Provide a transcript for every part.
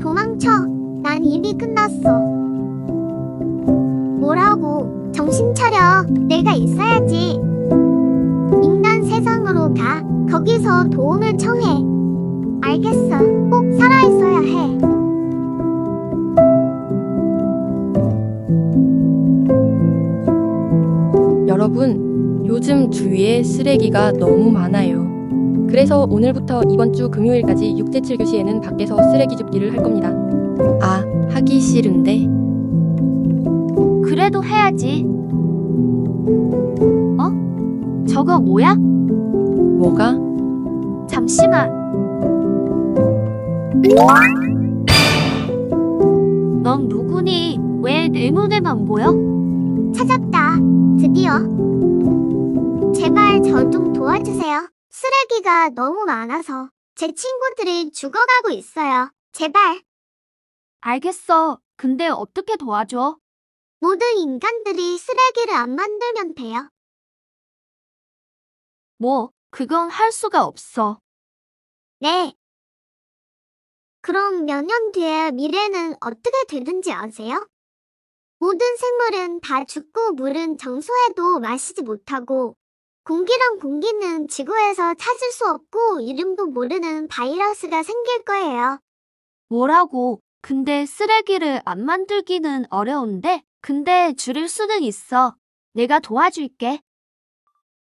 도망쳐. 난 이미 끝났어. 뭐라고? 정신 차려. 내가 있어야지. 인간 세상으로 가. 거기서 도움을 청해. 알겠어. 꼭 살아있어야 해. 여러분, 요즘 주위에 쓰레기가 너무 많아요. 그래서 오늘부터 이번 주 금요일까지 6제 7교시에는 밖에서 쓰레기 줍기를 할 겁니다. 아, 하기 싫은데. 그래도 해야지. 어? 저거 뭐야? 뭐가? 잠시만. 넌 누구니? 왜 내 눈에만 보여? 찾았다. 드디어. 제발 저 좀 도와주세요. 쓰레기가 너무 많아서 제 친구들이 죽어가고 있어요. 제발. 알겠어. 근데 어떻게 도와줘? 모든 인간들이 쓰레기를 안 만들면 돼요. 뭐, 그건 할 수가 없어. 네. 그럼 몇 년 뒤에 미래는 어떻게 되는지 아세요? 모든 생물은 다 죽고 물은 정수해도 마시지 못하고 공기랑 공기는 지구에서 찾을 수 없고 이름도 모르는 바이러스가 생길 거예요. 뭐라고? 근데 쓰레기를 안 만들기는 어려운데? 근데 줄일 수는 있어. 내가 도와줄게.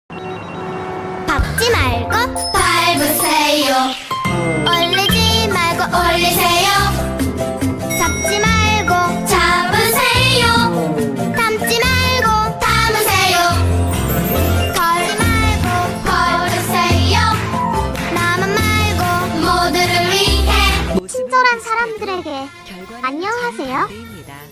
밟지 말고 밟 안녕하세요.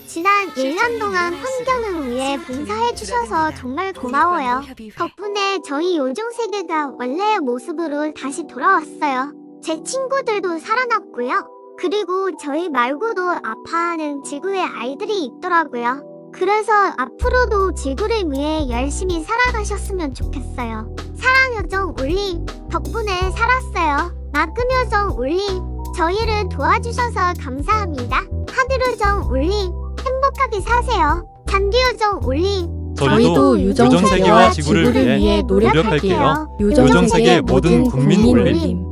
지난 1년 동안 환경을 위해 봉사해 주셔서 정말 고마워요. 덕분에 저희 요정 세계가 원래의 모습으로 다시 돌아왔어요. 제 친구들도 살아났고요. 그리고 저희 말고도 아파하는 지구의 아이들이 있더라고요. 그래서 앞으로도 지구를 위해 열심히 살아가셨으면 좋겠어요. 사랑 요정 올림 덕분에 살았어요. 마금 요정 올림 저희를 도와주셔서 감사합니다. 하늘 요정 올림 행복하게 사세요. 잔디 요정 올림 저희도 유정세계와 지구를 위해 노력할게요. 노력할게요. 유정세계 모든 국민 올림.